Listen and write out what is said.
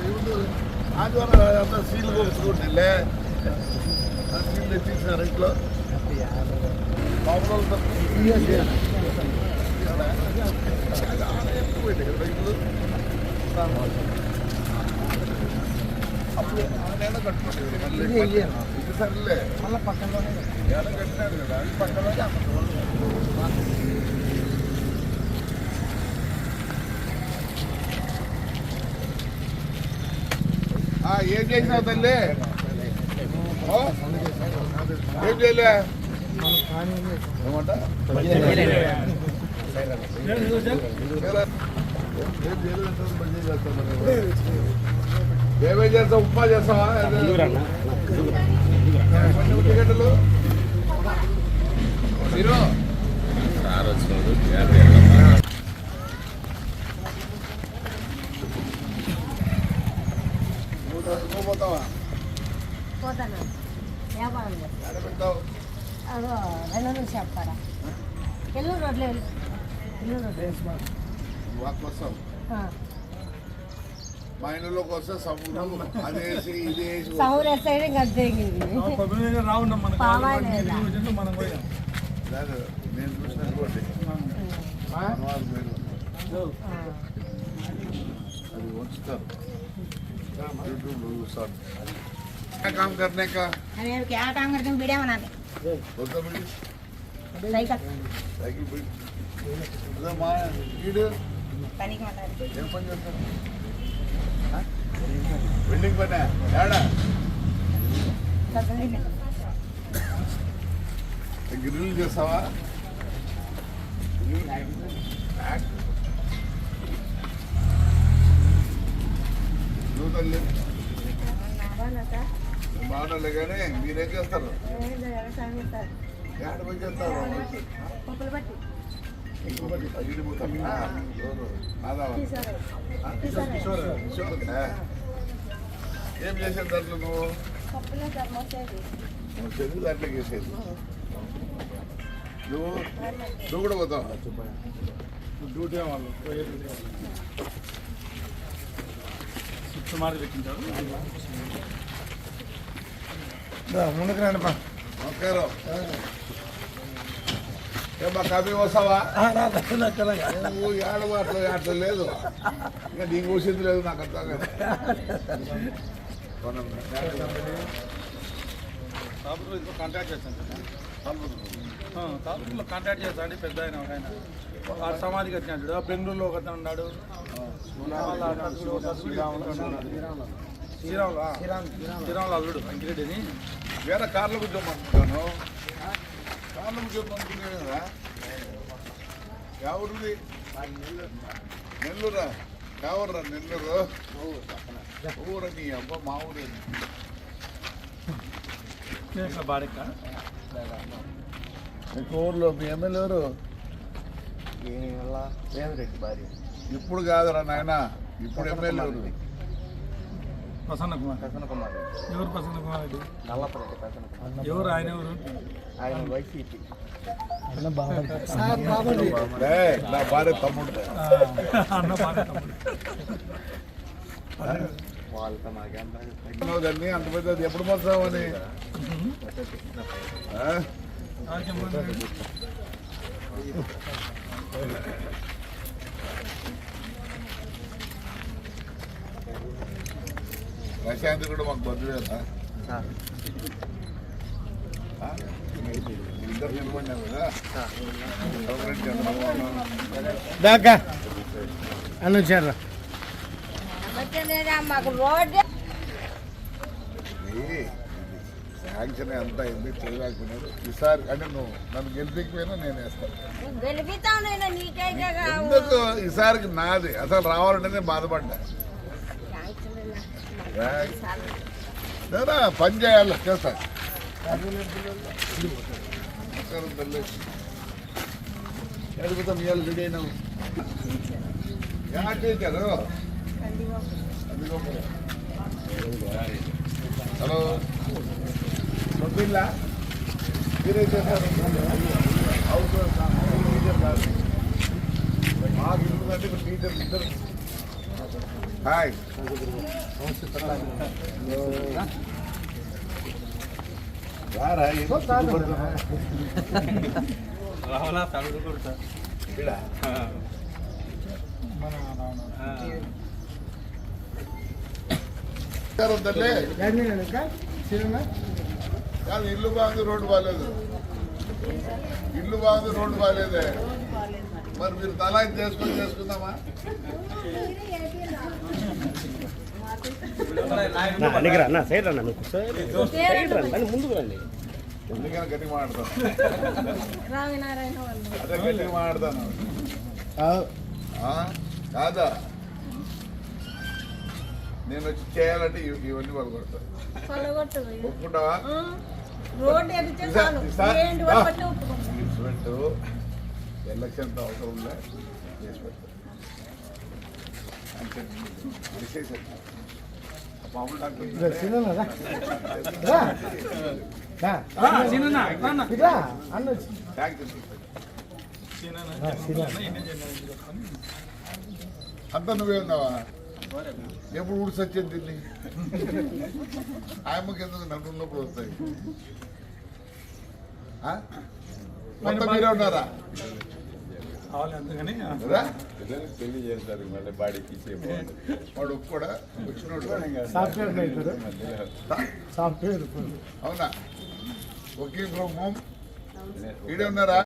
ಇವ್ರದ್ದು ಆದಿವಾರ ಅಂತ ಸೀಲ್ ಹೋಗಿಸ್ಕೊಂಡಿಲ್ಲ ಸೀಲ್ ಎತ್ತಿ ಸರ್ ಇಂಟ್ಲೋ బాబులో అప్పుడు ఆ నెల కట్టుకుంటుంది మళ్ళీ సర్లే. మళ్ళీ పక్కనలోనే ఏడ కట్టినారు కదా అది పక్కనలోనే ఆ, ఏం చేసినావు తల్లి? ఏం చేయలే? ఏమంట? ఏమేం చేస్తావు? ఉప్మా చేస్తావా? ఎన్ని ఉల్లిగడ్డలు మీరు నువ్వు నువ్వు పోతావా పోతాను. వ్యాపారం అదో రెండు నుంచి రోడ్లు మా काम करने का अरे क्या काम करते हैं वीडियो बनाते साइकिल साइकिल బిల్డింగ్ పని ఏడా గ్రిల్ చేస్తావా నువ్వు తల్లి బాగుండాలి కానీ మీరేం చేస్తారు ఏడ పని చేస్తారు ఏం చేసావు దాంట్లో నువ్వు పప్పులో మోసేది నువ్వు నువ్వు నువ్వు కూడా పోతావు డ్యూటీ వాళ్ళు సిక్స్ మార్క్ పెట్టింటారు ముందుకు రండి నమస్కారం ఏమా కాఫీ వస్తావా? నువ్వు ఏడ అట్లా అట్లా లేదు. ఇంకా నీకు కూసింది లేదు నాకు అర్థం కాదు. తాపూర్లో కాంటాక్ట్ చేస్తాను సార్ తాపూర్లో కాంటాక్ట్ చేస్తాను పెద్ద ఆయన ఒక ఆయన. ఆ సమాధికి వచ్చినాడు. బెంగళూరులో ఒక అతను ఉన్నాడు. శ్రీరాములు. శ్రీరాములు. అల్లుడు అంకిరెడ్డి అని వేరే కార్లో కూర్చోమంటున్నాను. కార్లో కూర్చోమనుకునే కదా? ఎవరిది? నెల్లూరా. ఎవరురా నెల్లూరు? ఊర నీ అబ్బా మా ఊరే ఊర్లో మీ ఎమ్మెల్యే ఎవరు? రేవరెడ్డి భార్య. ఇప్పుడు కాదురా నాయన ఇప్పుడు ఎమ్మెల్యే ప్రసన్న కుమార్. ప్రసన్న కుమార్. ఎవరు ప్రసన్న కుమార్ రెడ్డి నల్లపరెడ్డి ప్రసన్న కుమార్. ఎవరు? ఆయన ఎవరు? ఆయన వైసీపీ. భార్య తమ్ముడు. అన్న బాగా తమ్ముడు. వాళ్ళతో మాకేం బాగా నువ్వు దాన్ని అంత పెద్దది ఎప్పుడు పోతావని ఆ? ప్రశాంత్ కూడా మాకు ఆ? ఇద్దరు నిలబడినారు కదా. దాకా. అనుచారా మాకు రోడ్ ఇది శాంక్షన్ ఎంత అయింది చేయలేకపోయినారు ఈసారి అంటే నువ్వు నన్ను గెలిపించకపోయినా నేను వేస్తాను ఎందుకు? ఈసారికి నాది. అసలు రావాలంటేనే బాధపడ్డా. నేనా పని చేయాలి చేస్తా. ఎడుగుతాం ఇవాళ రెడీ అయినాం ఎలా చేశారు హలో. నొప్పిల్లా మీరే చేశారు? అవును మాకు ఇల్లు అంటే ఇప్పుడు టీచర్ ఇద్దరు. హాయ్ రారా ఏం సిగ్గుపడుతున్నావ్? రావాలా తడుగుడు సార్ ఇక్కడ మన రావణ నమస్కారం తల్లి కాదు ఇల్లు బాగుంది రోడ్డు బాగాలేదు ఇల్లు బాగుంది రోడ్డు బాగాలేదే మరి మీరు తలా ఇది చేసుకొని చేసుకుందామా అడిగిరా అన్న సైడ్ రా నువ్వు సైడ్ రా అని ముందుకు రండి? కాదా? నేను వచ్చి చేయాలంటే ఇవ్- ఇవన్నీ కొల్లగొట్టు ఒప్పుకుంటావా? ఎలక్షన్ అవసరం లే చేసి అంత నువ్వే ఉన్నావా ఎప్పుడు ఊడి సత్యం తిని ఆయమ్మకి ఎందుకు నన్ను ఉన్నప్పుడు వస్తాయి మొత్తం మీరే ఉన్నారా కావాలి అందుకని. పెళ్ళి చేస్తారు మళ్ళీ బాడీకి వాడు కూడా వచ్చినోడు సాఫ్ట్వేర్ సాఫ్ట్వేర్ అవునా? ఒకే హోమ్ ఈడే ఉన్నారా?